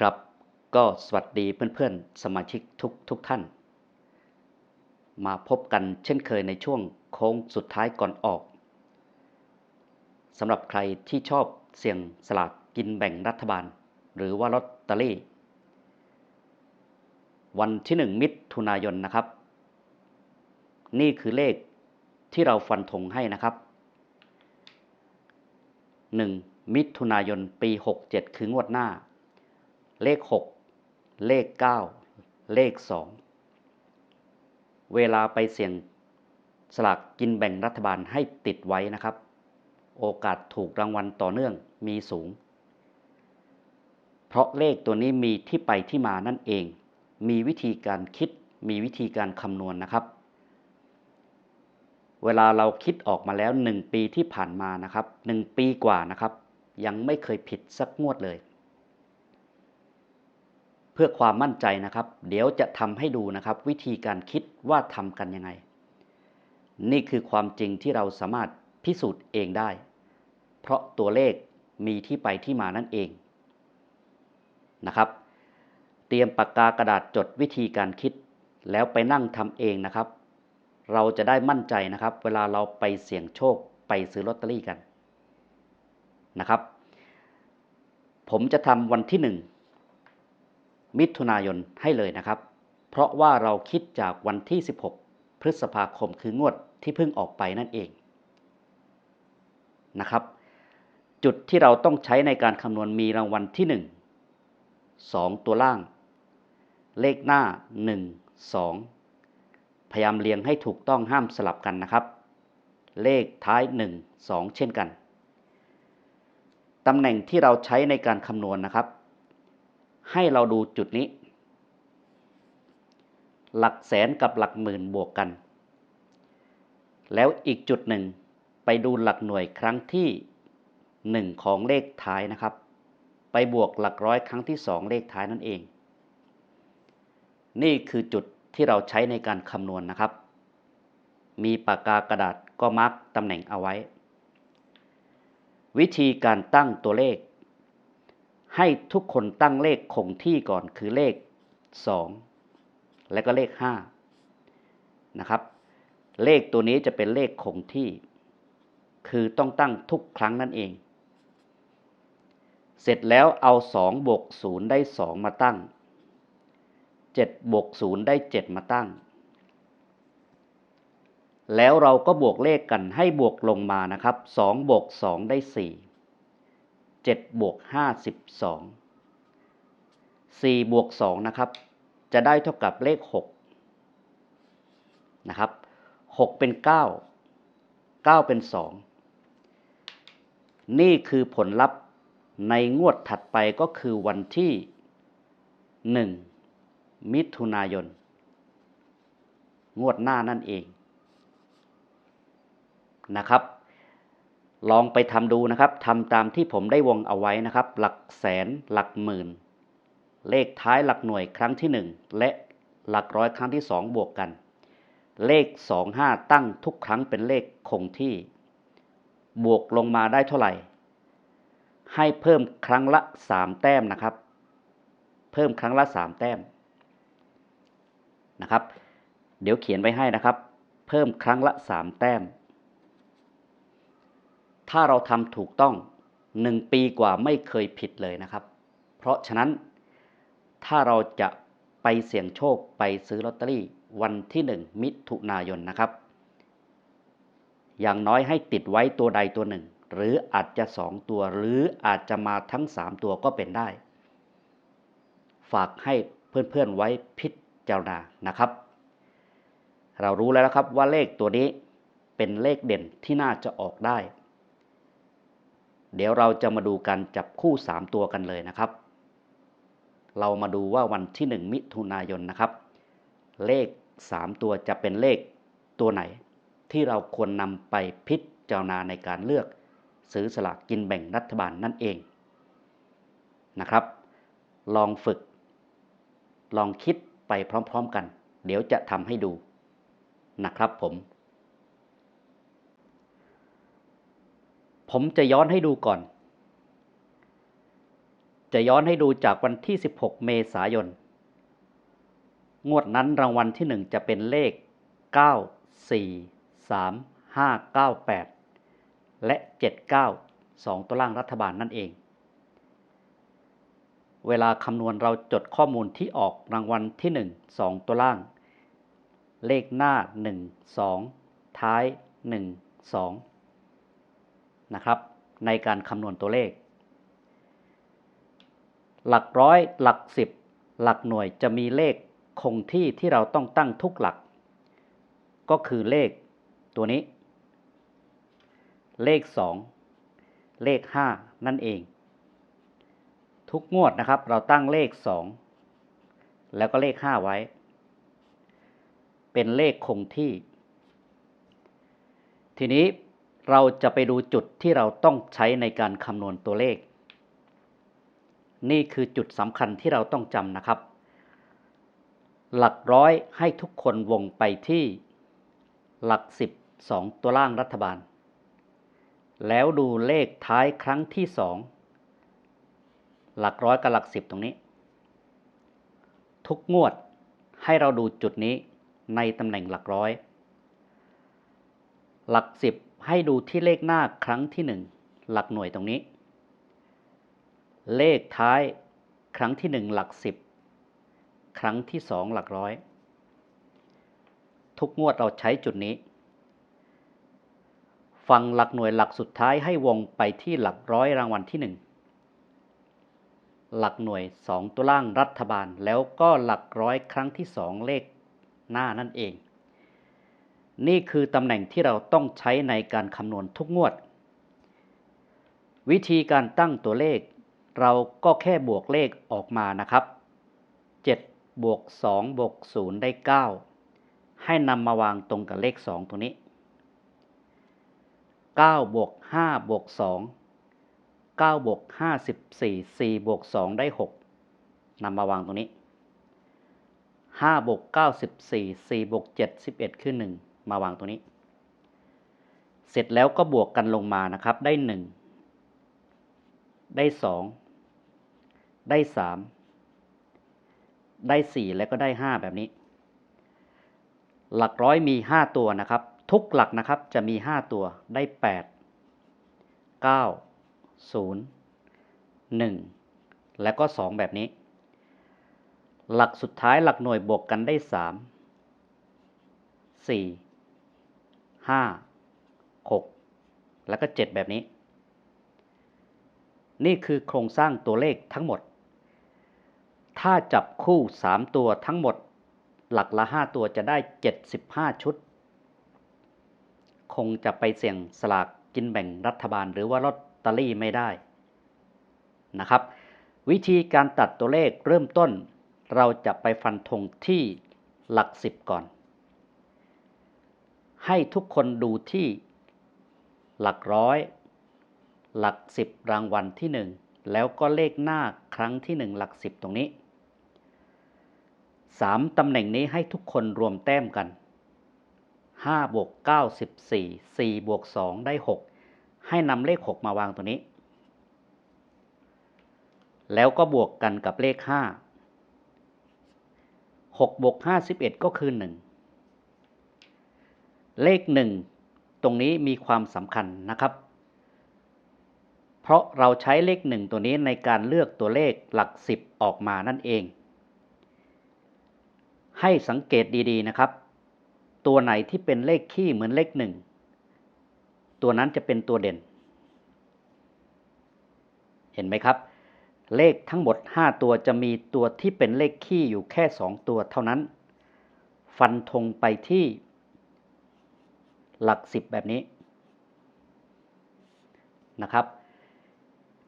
ครับ ก็สวัสดีเพื่อนๆ สมาชิกทุกทุกท่าน มาพบกันเช่นเคยในช่วงโค้งสุดท้ายก่อนออกสำหรับใครที่ชอบเสี่ยงสลากกินแบ่งรัฐบาล หรือว่าลอตเตอรี่ วันที่1มิถุนายนนะครับ นี่คือเลขที่เราฟันธงให้นะครับ 1 มิถุนายนปี 67 คืองวดหน้า เลข 6 เลข 9 เลข 2 เวลาไปเสี่ยงสลากกินแบ่งรัฐบาลให้ติดไว้นะครับ โอกาสถูกรางวัลต่อเนื่องมีสูง เพราะเลขตัวนี้มีที่ไปที่มานั่นเอง มีวิธีการคิดมีวิธีการคำนวณนนะครับ เวลาเราคิดออกมาแล้ว 1 ปีที่ผ่านมานะครับ 1 ปีกว่านะครับ ยังไม่เคยผิดสักงวดเลย เพื่อความมั่นใจนะครับ เดี๋ยวจะทำให้ดูนะครับ วิธีการคิดว่าทำกันยังไง นี่คือความจริงที่เราสามารถพิสูจน์เองได้ เพราะตัวเลขมีที่ไปที่มานั่นเองนะครับ เตรียมปากกากระดาษจดวิธีการคิด แล้วไปนั่งทำเองนะครับ เราจะได้มั่นใจนะครับ เวลาเราไปเสี่ยงโชคไปซื้อลอตเตอรี่กันนะครับ ผมจะทำวันที่หนึ่ง มิถุนายนให้เลยนะครับ เพราะว่าเราคิดจากวันที่ 16 พฤษภาคมคืองวดที่เพิ่งออกไปนั่นเองนะครับ จุดที่เราต้องใช้ในการคำนวณมีรางวัลที่ 1 2 ตัวล่าง เลขหน้า 1 2 พยายามเรียงให้ถูกต้องห้ามสลับกันนะครับ เลขท้าย 1 2 เช่นกันตำแหน่งที่เราใช้ในการคำนวณนะครับ ให้เราดูจุดนี้ หลักแสนกับหลักหมื่นบวกกัน แล้วอีกจุดหนึ่งไปดูหลักหน่วยครั้งที่ 1 ของเลขท้ายนะครับ ไปบวกหลักร้อยครั้งที่ 2 เลขท้ายนั่นเอง นี่คือจุดที่เราใช้ในการคำนวณนนะครับ มีปากกากระดาษก็มาร์กตำแหน่งเอาไว้ วิธีการตั้งตัวเลข ให้ทุกคนตั้งเลขคงที่ก่อนคือเลข 2 และก็เลข5นะครับ เลขตัวนี้จะเป็นเลขคงที่ คือต้องตั้งทุกครั้งนั่นเอง เสร็จแล้วเอา 2 บวก 0 ได้ 2 มาตั้ง 7 บวก 0 ได้ 7 มาตั้ง แล้วเราก็บวกเลขกันให้บวกลงมานะครับ 2 บวก 2 ได้ 4 7บวก5 12 4บวก2นะครับ จะได้เท่ากับเลข6นะครับ6เป็น9 9เป็น2นี่คือผลลัพธ์ในงวดถัดไปก็คือวันที่1มิถุนายน งวดหน้านั่นเองนะครับ ลองไปทำดูนะครับทำตามที่ผมได้วงเอาไว้นะครับ หลักแสนหลักหมื่น เลขท้ายหลักหน่วยครั้งที่ 1 และหลักร้อยครั้งที่ 2 บวกกัน เลข 2 5 ตั้งทุกครั้งเป็นเลขคงที่ บวกลงมาได้เท่าไหร่ ให้เพิ่มครั้งละ 3 แต้มนะครับ เพิ่มครั้งละ 3 แต้มนะครับ เดี๋ยวเขียนไว้ให้นะครับ เพิ่มครั้งละ 3 แต้ม ถ้าเราทำถูกต้อง1ปีกว่าไม่เคยผิดเลยนะครับ เพราะฉะนั้นถ้าเราจะไปเสี่ยงโชคไปซื้อลอตเตอรี่วันที่ 1 มิถุนายนนะครับ อย่างน้อยให้ติดไว้ตัวใดตัวหนึ่ง หรืออาจจะ 2 ตัวหรืออาจจะมาทั้ง 3 ตัวก็เป็นได้ ฝากให้เพื่อนๆไว้พิจารณานะครับ เรารู้แล้วนะครับว่าเลขตัวนี้เป็นเลขเด่นที่น่าจะออกได้ เดี๋ยวเราจะมาดูการจับคู่ 3 ตัวกันเลยนะครับ เรามาดูว่าวันที่ 1 มิถุนายนนะครับ เลข 3 ตัวจะเป็นเลขตัวไหน ที่เราควรนำไปพิจารณาในการเลือกซื้อสลากกินแบ่งรัฐบาลนั่นเองนะครับ ลองฝึก ลองคิดไปพร้อมๆกัน เดี๋ยวจะทำให้ดูนะครับผม ผมจะย้อนให้ดูก่อน จะย้อนให้ดูจากวันที่ 16 เมษายน งวดนั้นรางวัลที่ 1 จะเป็นเลข 9 4 3 5 9 8 และ 79 2 ตัวล่างรัฐบาลนั่นเอง เวลาคำนวณเราจดข้อมูลที่ออกรางวัลที่ 1 2 ตัวล่าง เลขหน้า 1 2 ท้าย 1 2 นะครับ ในการคำนวณตัวเลข หลักร้อยหลักสิบหลักหน่วยจะมีเลขคงที่ที่เราต้องตั้งทุกหลัก ก็คือเลขตัวนี้ เลข 2 เลข 5 นั่นเอง ทุกงวดนะครับ เราตั้งเลข 2 แล้วก็เลข 5 ไว้ เป็นเลขคงที่ ทีนี้ เราจะไปดูจุดที่เราต้องใช้ในการคำนวณตัวเลข นี่คือจุดสำคัญที่เราต้องจำนะครับ หลักร้อยให้ทุกคนวงไปที่ หลักสิบสองตัวล่างรัฐบาล แล้วดูเลขท้ายครั้งที่สองหลักร้อยกับหลักสิบตรงนี้ ทุกงวดให้เราดูจุดนี้ในตำแหน่งหลักร้อย หลักสิบ ให้ดูที่เลขหน้าครั้งที่หนึ่งหลักหน่วยตรงนี้ เลขท้ายครั้งที่หนึ่งหลักสิบครั้งที่สองหลักร้อย ทุกงวดเราใช้จุดนี้ฟังหลักหน่วยหลักสุดท้ายให้วงไปที่หลักร้อยรางวัลที่หนึ่งหลักหน่วยสองตัวล่างรัฐบาลแล้วก็หลักร้อยครั้งที่สองเลขหน้านั่นเอง นี่คือตำแหน่งที่เราต้องใช้ในการคำนวณทุกงวด วิธีการตั้งตัวเลข เราก็แค่บวกเลขออกมานะครับ 7 บวก 2 บวก 0 ได้ 9 ให้นำมาวางตรงกับเลข 2ตรงนี้ 9 บวก 5 บวก 2 9 บวก 5 14 4 บวก 2 ได้ 6นำมาวางตรงนี้5บวก9 14 4บวก7 11 คือ 1 มาวางตรงนี้ เสร็จแล้วก็บวกกันลงมานะครับ ได้ 1 ได้ 2 ได้ 3 ได้ 4 และก็ได้ 5 แบบนี้ หลักร้อยมี 5 ตัวนะครับ ทุกหลักนะครับจะมี 5 ตัวได้ 8 9 0 1 และก็ 2 แบบนี้ หลักสุดท้ายหลักหน่วยบวกกันได้ 3 4 5 6แล้วก็7แบบนี้ นี่คือโครงสร้างตัวเลขทั้งหมด ถ้าจับคู่3ตัวทั้งหมด หลักละ5ตัวจะได้75ชุด คงจะไปเสี่ยงสลากกินแบ่งรัฐบาลหรือว่าลอตเตอรี่ไม่ได้นะครับ วิธีการตัดตัวเลขเริ่มต้น เราจะไปฟันธงที่หลัก10ก่อน ให้ทุกคนดูที่หลักร้อย หลัก10รางวัลที่1แล้วก็เลขหน้าครั้งที่1หลัก10ตรงนี้3ตำแหน่งนี้ให้ทุกคนรวมแต้มกัน5บวก9 14 4บวก2ได้6ให้นำเลข6มาวางตัวนี้ แล้วก็บวกกันกับเลข5 6บวก5 11ก็คือ1 เลข1ตรงนี้มีความสำคัญนะครับ เพราะเราใช้เลข1ตัวนี้ในการเลือกตัวเลขหลัก10ออกมานั่นเอง ให้สังเกตดีๆนะครับ ตัวไหนที่เป็นเลขคี่เหมือนเลข1ตัวนั้นจะเป็นตัวเด่น เห็นไหมครับ เลขทั้งหมด 5 ตัวจะมีตัวที่เป็นเลขคี่อยู่แค่ 2 ตัวเท่านั้น ฟันธงไปที่ หลัก 10 แบบนี้นะครับ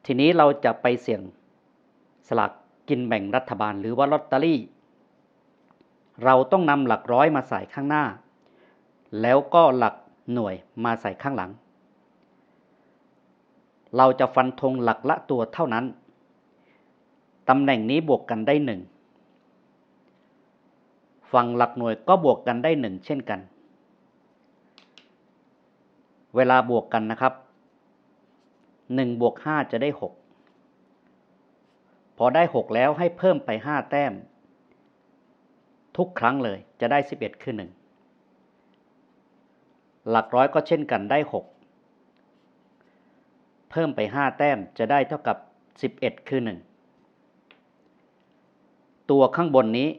ทีนี้เราจะไปเสี่ยงสลากกินแบ่งรัฐบาลหรือว่าลอตเตอรี่ เราต้องนำหลักร้อยมาใส่ข้างหน้า แล้วก็หลักหน่วยมาใส่ข้างหลัง เราจะฟันธงหลักละตัวเท่านั้น ตำแหน่งนี้บวกกันได้หนึ่งฝั่งหลักหน่วยก็บวกกันได้หนึ่งเช่นกัน เวลาบวกกันนะครับ1บวก5จะได้ 6 พอได้ 6 แล้วให้เพิ่มไป 5 แต้ม ทุกครั้งเลยจะได้ 11 คือ 1 หลักร้อยก็เช่นกันได้ 6 เพิ่มไป 5 แต้มจะได้เท่ากับ 11 คือ 1 ตัวข้างบนนี้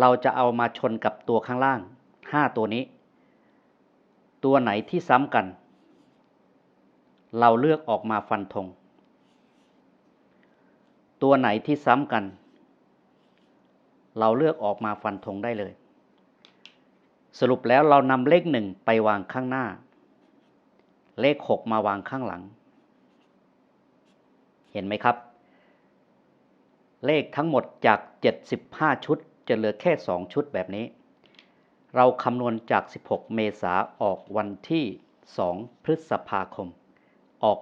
เราจะเอามาชนกับตัวข้างล่าง 5 ตัวนี้ ตัวไหนที่ซ้ำกัน เราเลือกออกมาฟันธง ตัวไหนที่ซ้ำกัน เราเลือกออกมาฟันธงได้เลย สรุปแล้วเรานำเลขหนึ่งไปวางข้างหน้า เลขหกมาวางข้างหลัง เห็นไหมครับ เลขทั้งหมดจาก 75 ชุดจะเหลือแค่ 2 ชุดแบบนี้ เราคำนวณจาก 16 เมษาออกวันที่ 2 พฤษภาคม ออก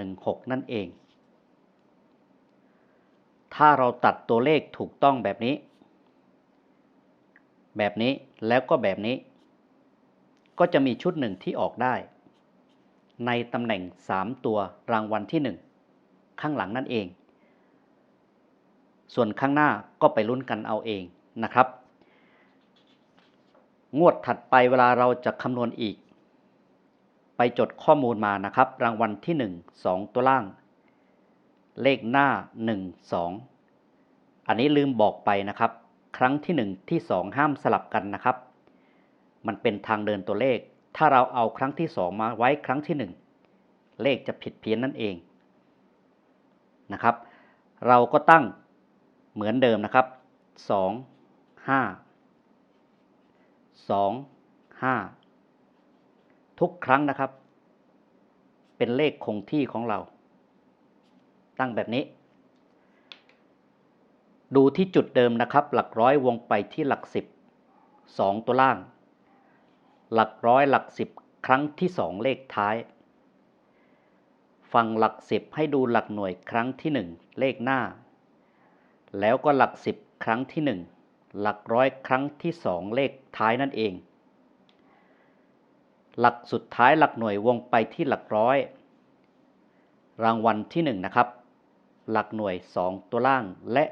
116 นั่นเอง ถ้าเราตัดตัวเลขถูกต้องแบบนี้ แบบนี้แล้วก็แบบนี้ ก็จะมีชุดหนึ่งที่ออกได้ ในตำแหน่ง 3 ตัวรางวัลที่ 1 ข้างหลังนั่นเอง ส่วนข้างหน้าก็ไปลุ้นกันเอาเองนะครับ งวดถัดไปเวลาเราจะคำนวณอีก ไปจดข้อมูลมานะครับ รางวัลที่ 1 2 ตัวล่าง เลขหน้า 1 2 อันนี้ลืมบอกไปนะครับ ครั้งที่ 1 ที่ 2 ห้ามสลับกันนะครับ มันเป็นทางเดินตัวเลข ถ้าเราเอาครั้งที่ 2 มาไว้ครั้งที่ 1 เลขจะผิดเพี้ยนนั่นเองนะครับ เราก็ตั้งเหมือนเดิมนะครับ 2 5 2 5ทุกครั้งนะครับ เป็นเลขคงที่ของเรา ตั้งแบบนี้ ดูที่จุดเดิมนะครับ หลักร้อยวงไปที่หลักสิบสองตัวล่าง หลักร้อยหลักสิบครั้งที่สองเลขท้ายฟังหลักสิบให้ดูหลักหน่วยครั้งที่หนึ่งเลขหน้า แล้วก็หลักสิบครั้งที่หนึ่ง หลักร้อยครั้งที่สองเลขท้ายนั่นเอง หลักสุดท้ายหลักหน่วยวงไปที่หลักร้อย รางวัลที่หนึ่งนะครับ หลักหน่วยสองตัวล่างและ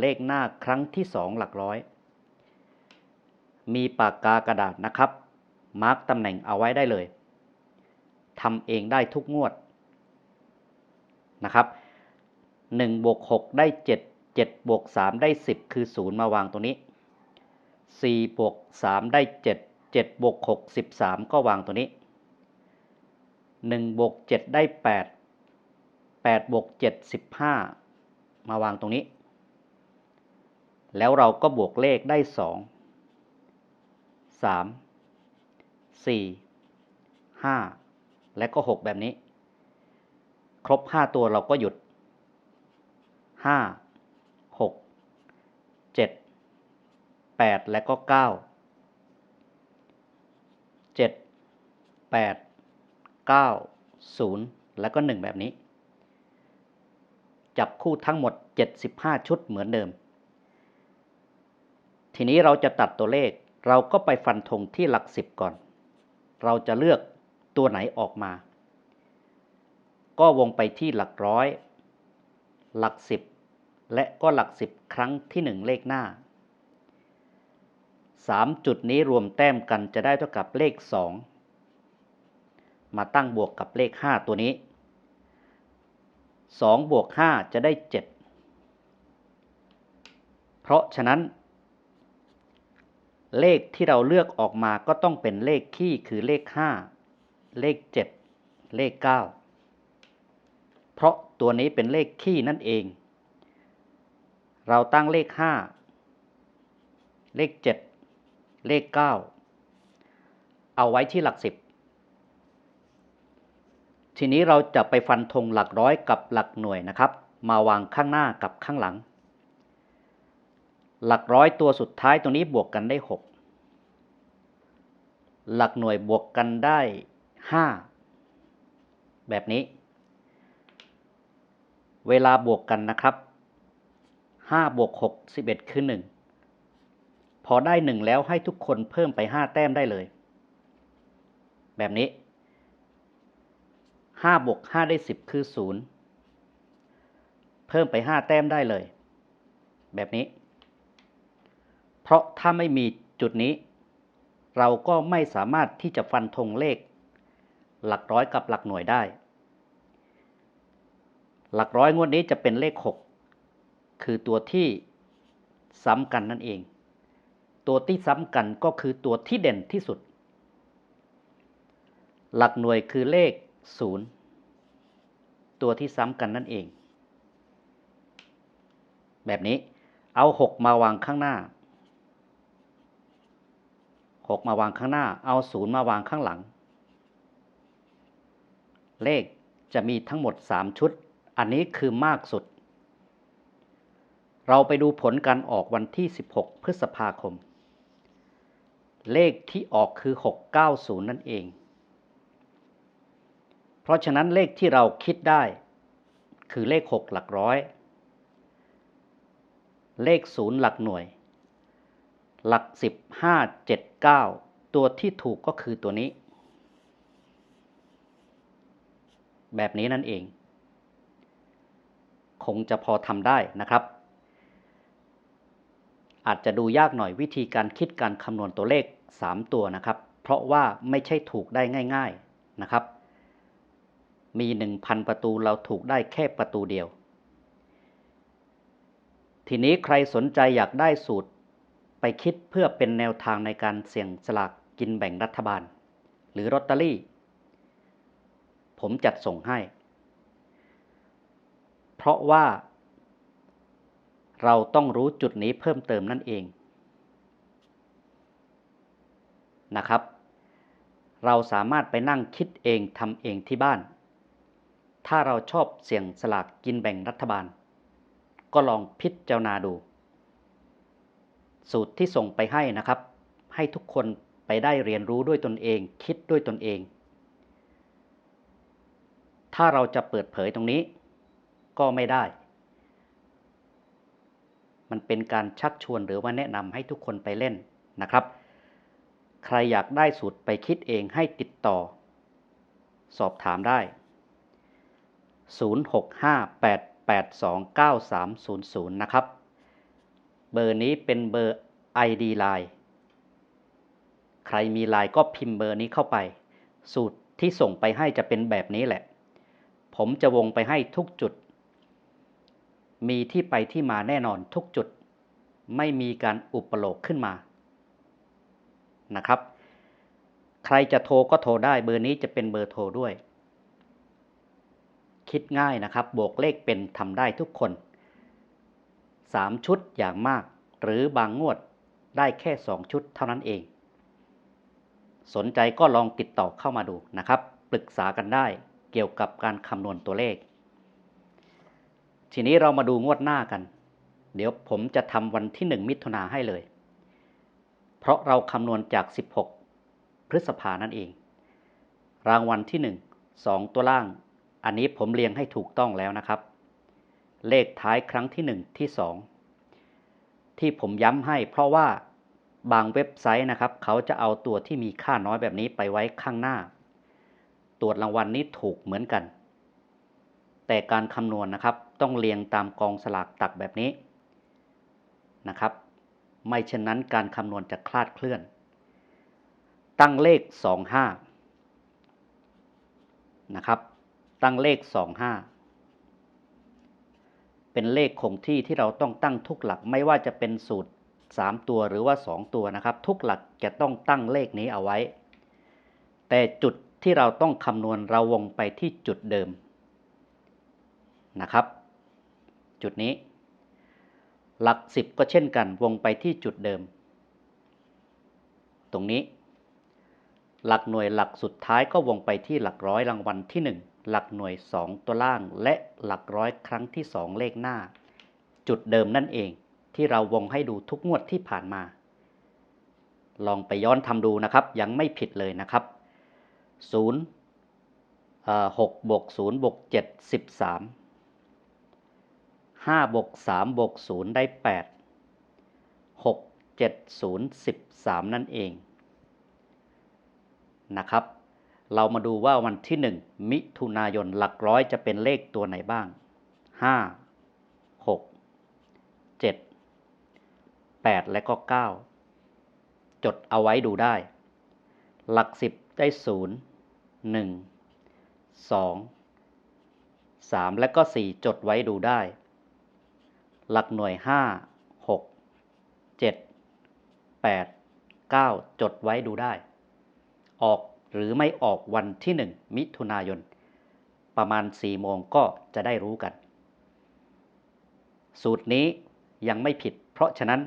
เลขหน้าครั้งที่สองหลักร้อย มีปากกากระดาษนะครับ มาร์กตำแหน่งเอาไว้ได้เลยทำเองได้ทุกงวดนะครับ1บวก6ได้ 7 7บวก3ได้ 10 คือ 0 มาวางตรงนี้ 4บวก3ได้ 7 7บวก6 13 ก็วางตัวนี้ 1บวก7ได้ 8 8บวก7 15 มาวางตรงนี้ แล้วเราก็บวกเลขได้ 2 3 4 5 และก็ 6 แบบนี้ ครบ 5 ตัวเราก็หยุด 5 6 7 8 และก็ 9 7 8 9 0 แล้วก็ 1 แบบนี้ จับคู่ทั้งหมด 75 ชุดเหมือนเดิม ทีนี้เราจะตัดตัวเลขเราก็ไปฟันธงที่หลัก 10 ก่อน เราจะเลือกตัวไหนออกมา ก็วงไปที่หลักร้อย หลัก 10 และก็หลัก 10 ครั้งที่ 1 เลขหน้า 3 จุดนี้รวมแต้มกันจะได้เท่ากับเลข 2 มาตั้งบวกกับเลข 5 ตัวนี้ 2 บวก 5 จะได้ 7 เพราะฉะนั้น เลขที่เราเลือกออกมาก็ต้องเป็นเลขคี่คือเลข 5 เลข 7 เลข 9 เพราะตัวนี้เป็นเลขคี่นั่นเอง เราตั้งเลข 5 เลข 7 เลข 9 เอาไว้ที่หลัก 10 ทีนี้เราจะไปฟันธงหลักร้อยกับหลักหน่วยนะครับ มาวางข้างหน้ากับข้างหลัง หลักร้อยตัวสุดท้ายตรงนี้บวกกันได้ 6 หลักหน่วยบวกกันได้ 5 แบบนี้ เวลาบวกกันนะครับ5บวก6 11 คือ 1 พอได้1แล้วให้ทุกคนเพิ่มไป5แต้มได้เลย แบบนี้5บวก5ได้10คือ0เพิ่มไป5แต้มได้เลย แบบนี้ เพราะถ้าไม่มีจุดนี้ เราก็ไม่สามารถที่จะฟันธงเลข หลักร้อยกับหลักหน่วยได้ หลักร้อยงวดนี้จะเป็นเลข 6 คือตัวที่ซ้ำกันนั่นเอง ตัวที่ซ้ำกันก็คือตัวที่เด่นที่สุด หลักหน่วยคือเลข 0 ตัวที่ซ้ำกันนั่นเอง แบบนี้เอา 6 มาวางข้างหน้า 6 มาวางข้างหน้า เอา 0 มาวางข้างหลัง เลขจะมีทั้งหมด 3 ชุด อันนี้คือมากสุดเราไปดูผลการออกวันที่ 16 พฤษภาคม เลขที่ออกคือ 690 นั่นเอง เพราะฉะนั้นเลขที่เราคิดได้คือเลข 6 หลักร้อย เลข 0 หลักหน่วย หลัก 10 5 7 9 ตัวที่ถูกก็คือตัวนี้ แบบนี้นั่นเอง คงจะพอทำได้นะครับ อาจจะดูยากหน่อยวิธีการคิดการคำนวณตัวเลข 3 ตัวนะครับ เพราะว่าไม่ใช่ถูกได้ง่าย ๆนะครับ มี 1,000 ประตูเราถูกได้แค่ประตูเดียว ทีนี้ใครสนใจอยากได้สูตรไปคิดเพื่อเป็นแนวทางในการเสี่ยงสลากกินแบ่งรัฐบาล หรือรอตเตอรี่ ผมจัดส่งให้ เพราะว่า เราต้องรู้จุดนี้เพิ่มเติมนั่นเองนะครับ เราสามารถไปนั่งคิดเองทำเองที่บ้าน ถ้าเราชอบเสี่ยงสลากกินแบ่งรัฐบาล ก็ลองพิจารณาดู สูตรที่ส่งไปให้นะครับ ให้ทุกคนไปได้เรียนรู้ด้วยตนเอง คิดด้วยตนเอง ถ้าเราจะเปิดเผยตรงนี้ก็ไม่ได้ มันเป็นการชักชวนหรือว่าแนะนำให้ทุกคนไปเล่นนะครับ ใครอยากได้สูตรไปคิดเองให้ติดต่อ สอบถามได้ 0658829300 นะครับ เบอร์นี้เป็นเบอร์ ID Line ใครมีไลน์ก็พิมพ์เบอร์นี้เข้าไป สูตรที่ส่งไปให้จะเป็นแบบนี้แหละ ผมจะวงไปให้ทุกจุด มีที่ไปที่มาแน่นอนทุกจุด ไม่มีการอุปโลกขึ้นมานะครับ ใครจะโทรก็โทรได้เบอร์นี้จะเป็นเบอร์โทรด้วย คิดง่ายนะครับ บวกเลขเป็นทำได้ทุกคน 3 ชุดอย่างมาก หรือบางงวดได้แค่ 2 ชุดเท่านั้นเอง สนใจก็ลองติดต่อเข้ามาดูนะครับ ปรึกษากันได้เกี่ยวกับการคำนวณตัวเลข ทีนี้เรามาดูงวดหน้ากัน เดี๋ยวผมจะทำวันที่1มิถุนาให้เลย เพราะเราคำนวณจาก 16 พฤษภานั่นเอง รางวัลที่1 2ตัวล่าง อันนี้ผมเรียงให้ถูกต้องแล้วนะครับ เลขท้ายครั้งที่1ที่2ที่ผมย้ำให้เพราะว่าบางเว็บไซต์นะครับ เขาจะเอาตัวที่มีค่าน้อยแบบนี้ไปไว้ข้างหน้า ตรวจรางวัลนนี้ถูกเหมือนกัน แต่การคำนวณนะครับ ต้องเรียงตามกองสลากตักแบบนี้นะครับ ไม่เช่นนั้นการคำนวณจะคลาดเคลื่อน ตั้งเลข 25 นะครับ ตั้งเลข 25 เป็นเลขคงที่ที่เราต้องตั้งทุกหลักไม่ว่าจะเป็นสูตร 3 ตัวหรือว่า 2 ตัวนะครับ ทุกหลักจะต้องตั้งเลขนี้เอาไว้ แต่จุดที่เราต้องคำนวณเราวงไปที่จุดเดิมนะครับ จุดนี้ หลัก 10 ก็เช่นกันวงไปที่จุดเดิม ตรงนี้ หลักหน่วยหลักสุดท้ายก็วงไปที่หลักร้อยรางวัลที่ 1 หลักหน่วย 2 ตัวล่าง และหลักร้อยครั้งที่ 2 เลขหน้า จุดเดิมนั่นเองที่เราวงให้ดูทุกงวดที่ผ่านมา ลองไปย้อนทำดูนะครับ ยังไม่ผิดเลยนะครับ 0 6บวก0บวก7 13 5บวก3บวก0ได้8 6 7 0 13นั่นเองนะครับ เรามาดูว่าวันที่1มิถุนายนหลักร้อยจะเป็นเลขตัวไหนบ้าง5 7 8และก็9จดเอาไว้ดูได้ หลัก10ได้0 1 2 3และก็4จดไว้ดูได้ หลักหน่วย 5 6 7 8 9 จดไว้ดูได้ ออกหรือไม่ออกวันที่ 1 มิถุนายน ประมาณ 4 โมงก็จะได้รู้กัน สูตรนี้ยังไม่ผิด เพราะฉะนั้น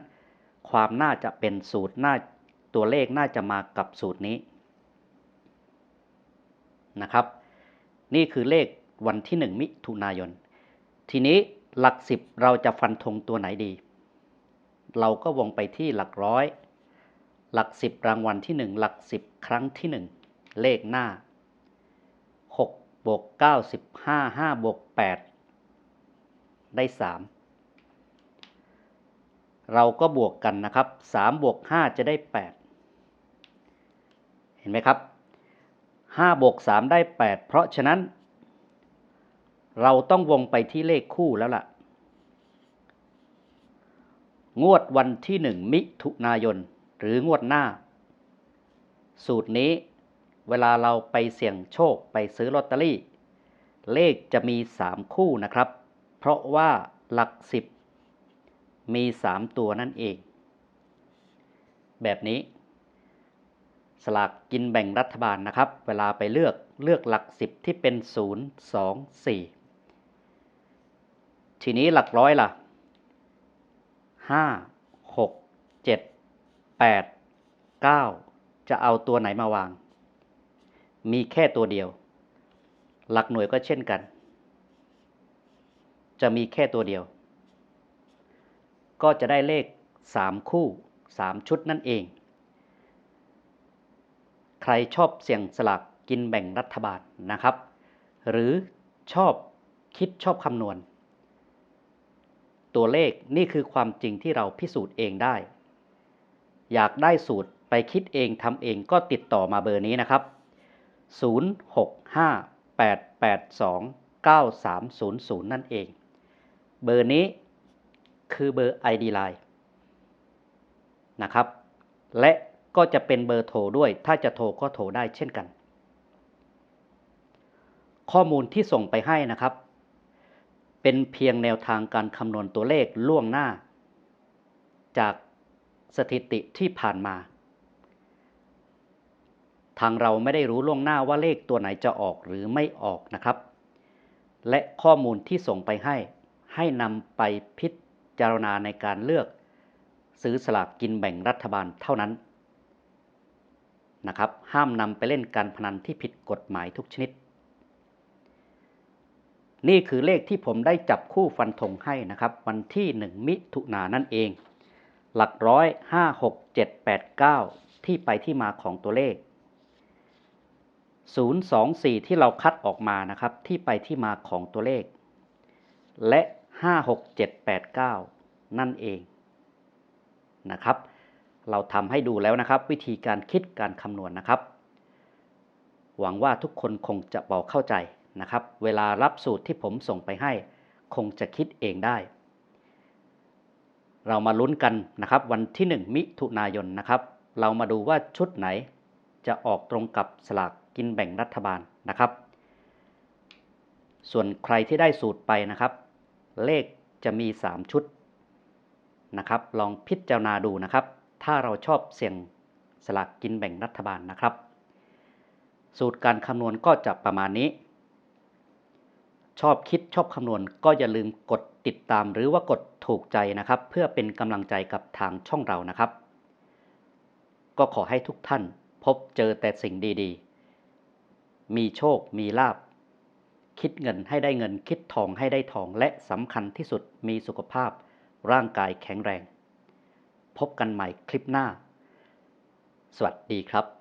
ความน่าจะเป็นสูตรน่าตัวเลขน่าจะมากับสูตรนี้นะครับ นี่คือเลขวันที่ 1 มิถุนายน ทีนี้ หลัก10เราจะฟันธงตัวไหนดี เราก็วงไปที่หลักร้อย หลัก10รางวัลที่1หลัก10ครั้งที่1เลขหน้า6บวก9 15 5บวก8ได้3เราก็บวกกันนะครับ3บวก5จะได้8เห็นไหมครับ5บวก3ได้8เพราะฉะนั้น เราต้องวงไปที่เลขคู่แล้วล่ะ งวดวันที่1มิถุนายน หรืองวดหน้า สูตรนี้เวลาเราไปเสี่ยงโชคไปซื้อลอตเตอรี่ เลขจะมี 3 คู่นะครับ เพราะว่าหลัก 10 มี 3 ตัวนั่นเอง แบบนี้ สลากกินแบ่งรัฐบาลนะครับ เวลาไปเลือกเลือกหลัก 10 ที่เป็น 0 2 4 ทีนี้หลักร้อยล่ะ5 6 7 8 9จะเอาตัวไหนมาวาง มีแค่ตัวเดียว หลักหน่วยก็เช่นกัน จะมีแค่ตัวเดียว ก็จะได้เลข3คู่3ชุดนั่นเอง ใครชอบเสี่ยงสลากกินแบ่งรัฐบาลนะครับ หรือชอบคิดชอบคำนวณ ตัวเลขนี่คือความจริงที่เราพิสูจน์เองได้ อยากได้สูตรไปคิดเองทำเองก็ติดต่อมาเบอร์นี้นะครับ 0658829300 นั่นเอง เบอร์นี้คือเบอร์ ID Line นะครับ และก็จะเป็นเบอร์โทรด้วย ถ้าจะโทรก็โทรได้เช่นกัน ข้อมูลที่ส่งไปให้นะครับ เป็นเพียงแนวทางการคำนวณตัวเลขล่วงหน้า จากสถิติที่ผ่านมา ทางเราไม่ได้รู้ล่วงหน้าว่าเลขตัวไหนจะออกหรือไม่ออกนะครับ และข้อมูลที่ส่งไปให้ ให้นำไปพิจารณาในการเลือก ซื้อสลากกินแบ่งรัฐบาลเท่านั้นนะครับ ห้ามนำไปเล่นการพนันที่ผิดกฎหมายทุกชนิด นี่คือเลขที่ผมได้จับคู่ฟันธงให้นะครับ วันที่ 1 มิถุนายนนั่นเอง หลักร้อยห้าหกเจ็ดแปดเก้าที่ไปที่มาของตัวเลข 024 ที่เราคัดออกมานะครับ ที่ไปที่มาของตัวเลข และ 56789 นั่นเองนะครับ เราทำให้ดูแล้วนะครับ วิธีการคิดการคำนวณนนะครับ หวังว่าทุกคนคงจะบอเข้าใจ นะครับ เวลารับสูตรที่ผมส่งไปให้ คงจะคิดเองได้ เรามาลุ้นกันนะครับ วันที่ 1 มิถุนายนนะครับ เรามาดูว่าชุดไหนจะออกตรงกับสลากกินแบ่งรัฐบาลนะครับ ส่วนใครที่ได้สูตรไปนะครับ เลขจะมี 3 ชุดนะครับ ลองพิจารณาดูนะครับ ถ้าเราชอบเสี่ยงสลากกินแบ่งรัฐบาลนะครับ สูตรการคำนวณก็จะประมาณนี้ ชอบคิดชอบคำนวณ ก็อย่าลืมกดติดตามหรือว่ากดถูกใจนะครับ เพื่อเป็นกำลังใจกับทางช่องเรานะครับ ก็ขอให้ทุกท่านพบเจอแต่สิ่งดีๆ มีโชคมีลาบ คิดเงินให้ได้เงินคิดทองให้ได้ทองและสำคัญที่สุดมีสุขภาพ ร่างกายแข็งแรง พบกันใหม่คลิปหน้า สวัสดีครับ